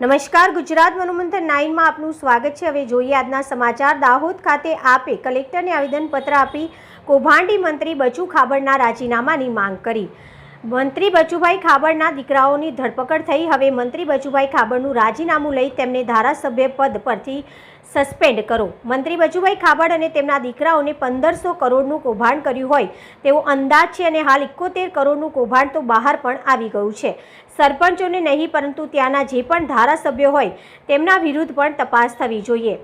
નમસ્કાર, ગુજરાત મનોમંથન નાઇનમાં આપનું સ્વાગત છે. હવે જોઈએ આજના સમાચાર. દાહોદ ખાતે આપે કલેક્ટરને આવેદનપત્ર આપી કૌભાંડી મંત્રી બચુ ખાબડના રાજીનામાની માંગ કરી. મંત્રી બચુભાઈ ખાબડના દીકરાઓની ધરપકડ થઈ. હવે મંત્રી બચુભાઈ ખાબડનું રાજીનામું લઈ તેમને ધારાસભ્ય પદ પરથી સસ્પેન્ડ કરો. મંત્રી બચુભાઈ ખાબડ અને તેમના દીકરાઓને પંદરસો કરોડનું કૌભાંડ કર્યું હોય. તેવો અંદાજ છે અને હાલ એકોતેર કરોડનું કૌભાંડ તો બહાર પણ આવી ગયું છે. સરપંચોને નહીં, પરંતુ ત્યાંના જે પણ ધારાસભ્યો હોય તેમના વિરુદ્ધ પણ તપાસ થવી જોઈએ.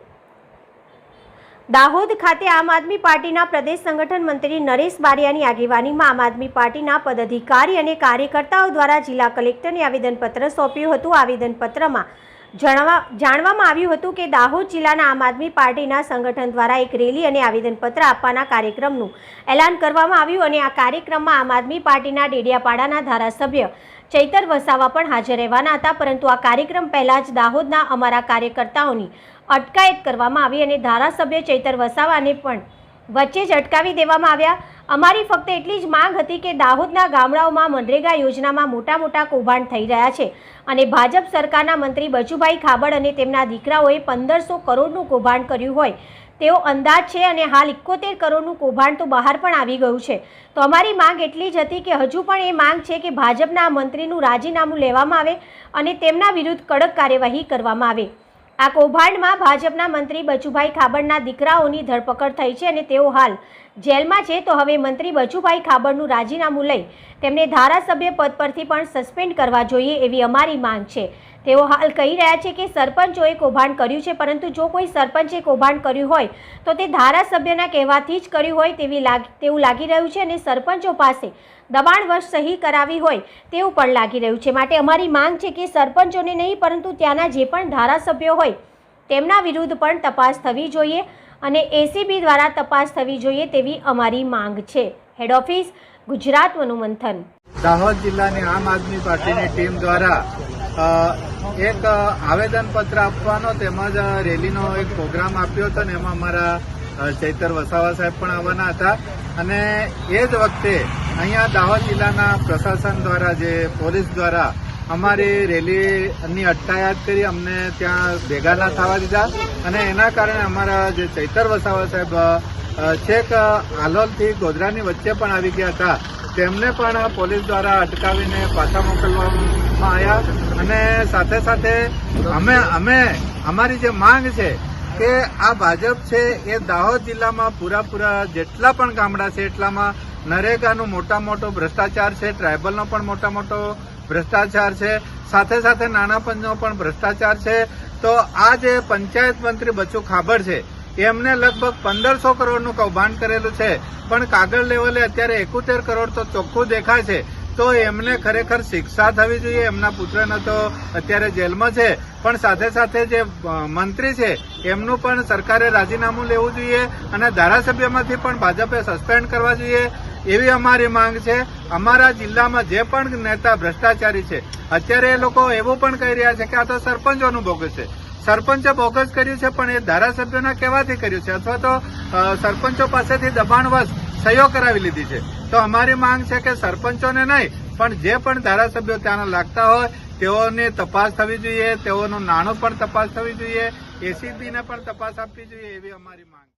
દાહોદ ખાતે આમ આદમી પાર્ટીના પ્રદેશ સંગઠન મંત્રી નરેશ બારિયાની આગેવાનીમાં આમ આદમી પાર્ટીના પદાધિકારી અને કાર્યકર્તાઓ દ્વારા જિલ્લા કલેક્ટરને આવેદનપત્ર સોંપ્યું હતું. આવેદનપત્રમાં જણાવવા જાણવામાં આવ્યું હતું કે દાહોદ જિલ્લાના આમ આદમી પાર્ટીના સંગઠન દ્વારા એક રેલી અને આવેદનપત્ર આપવાના કાર્યક્રમનું એલાન કરવામાં આવ્યું અને આ કાર્યક્રમમાં આમ આદમી પાર્ટીના ડેડિયાપાડાના ધારાસભ્ય ચૈતર વસાવા પણ હાજર રહેવાના હતા, પરંતુ આ કાર્યક્રમ પહેલાં જ દાહોદના અમારા કાર્યકર્તાઓની અટકાયત કરવામાં આવી અને ધારાસભ્ય ચૈતર વસાવાને પણ વચ્ચે જ અટકાવી દેવામાં આવ્યા. અમારી ફક્ત એટલી જ માંગ હતી કે દાહોદના ગામડાઓમાં મનરેગા યોજનામાં મોટા મોટા કૌભાંડ થઈ રહ્યા છે અને ભાજપ સરકારના મંત્રી બચુભાઈ ખાબડ અને તેમના દીકરાઓએ પંદરસો કરોડનું કૌભાંડ કર્યું હોય તેવો અંદાજ છે અને હાલ એકોતેર કરોડનું કૌભાંડ તો બહાર પણ આવી ગયું છે. તો અમારી માંગ એટલી જ હતી કે હજુ પણ એ માંગ છે કે ભાજપના મંત્રીનું રાજીનામું લેવામાં આવે અને તેમના વિરુદ્ધ કડક કાર્યવાહી કરવામાં આવે. આ કૌભાંડમાં ભાજપના મંત્રી બચુભાઈ ખાબડના દીકરાઓની ધરપકડ થઈ છે અને તેઓ હાલ જેલમાં છે તો હવે મંત્રી બચુભાઈ ખાબડનું રાજીનામું લઈ તેમને ધારાસભ્ય પદ પરથી પણ સસ્પેન્ડ કરવા જોઈએ એવી અમારી માંગ છે. તેઓ હાલ કહી રહ્યા છે કે સરપંચોએ કૌભાંડ કર્યું છે, પરંતુ જો કોઈ સરપંચે કૌભાંડ કર્યું હોય તો તે ધારાસભ્યના કહેવાથી જ કર્યું હોય તેવી તેવું લાગી રહ્યું છે અને સરપંચો પાસે દબાણવશ સહી કરાવી હોય તેવું પણ લાગી રહ્યું છે. માટે અમારી માંગ છે કે સરપંચોને નહીં, પરંતુ ત્યાંના જે પણ ધારાસભ્યો હોય તેમના વિરુદ્ધ પણ તપાસ થવી જોઈએ. અને એસીબી દ્વારા તપાસ થવી જોઈએ તેવી અમારી માંગ છે. હેડ ઓફિસ ગુજરાત મનોમંથન દાહોદ જિલ્લાની આમ આદમી પાર્ટીની ટીમ દ્વારા એક આવેદનપત્ર આપવાનો તેમજ રેલીનો એક પ્રોગ્રામ આપ્યો હતો ને એમાં અમારા ચૈતર વસાવા સાહેબ પણ આવવાના હતા. અને એ જ વખતે અહીંયા દાહોદ જિલ્લાના પ્રશાસન દ્વારા જે પોલીસ દ્વારા અમારી રેલીની અટકાયત કરી અમને ત્યાં ભેગા ના થવા દીધા. અને એના કારણે અમારા જે ચૈતર વસાવા સાહેબ છેક આલોલથી ગોધરાની વચ્ચે પણ આવી ગયા હતા. તેમને પણ પોલીસ દ્વારા અટકાવીને પાછા મોકલવામાં આવ્યા. અને સાથે સાથે અમે અમે, અમારી જે માંગ છે કે આ ભાજપ છે એ દાહોદ જિલ્લામાં પૂરાપૂરા જેટલા પણ ગામડા છે એટલામાં નરેગાનો મોટા મોટો ભ્રષ્ટાચાર છે ટ્રાયબલનો પણ મોટા મોટો ભ્રષ્ટાચાર છે. સાથે સાથે નાના પણ ભ્રષ્ટાચાર છે. તો આ જે પંચાયત મંત્રી બચુ ખાબડ છે, એમને લગભગ પંદરસો કરોડનું કૌભાંડ કરેલું છે. પણ કાગળ લેવલે અત્યારે એકોતેર કરોડ તો ચોખ્ખું દેખાય છે. તો એમને ખરેખર શિક્ષા થવી જોઈએ. એમના પુત્રને તો અત્યારે જેલમાં છે. પણ સાથે સાથે જે મંત્રી છે, એમનું પણ સરકારે રાજીનામું લેવું જોઈએ અને ધારાસભ્યમાંથી પણ ભાજપે સસ્પેન્ડ કરવા જોઈએ. એવી અમારી માંગ છે. અમારા જિલ્લામાં જે પણ નેતા ભ્રષ્ટાચારી છે, અત્યારે એ લોકો એવું પણ કહી રહ્યા છે કે આ તો સરપંચોનું બોગસ છે. સરપંચે બોગસ કર્યું છે, પણ એ ધારાસભ્યોના કહેવાથી કર્યું છે, અથવા તો સરપંચો પાસેથી દબાણવશ સહીઓ કરાવી લીધી છે. તો અમારી માંગ છે કે સરપંચોને નહીં, પણ જે પણ ધારાસભ્યો ત્યાંના લાગતા હોય, તેઓની તપાસ થવી જોઈએ, તેઓનું નાણું પણ તપાસ થવી જોઈએ, એસીબીને પણ તપાસ આપવી જોઈએ એવી અમારી માંગ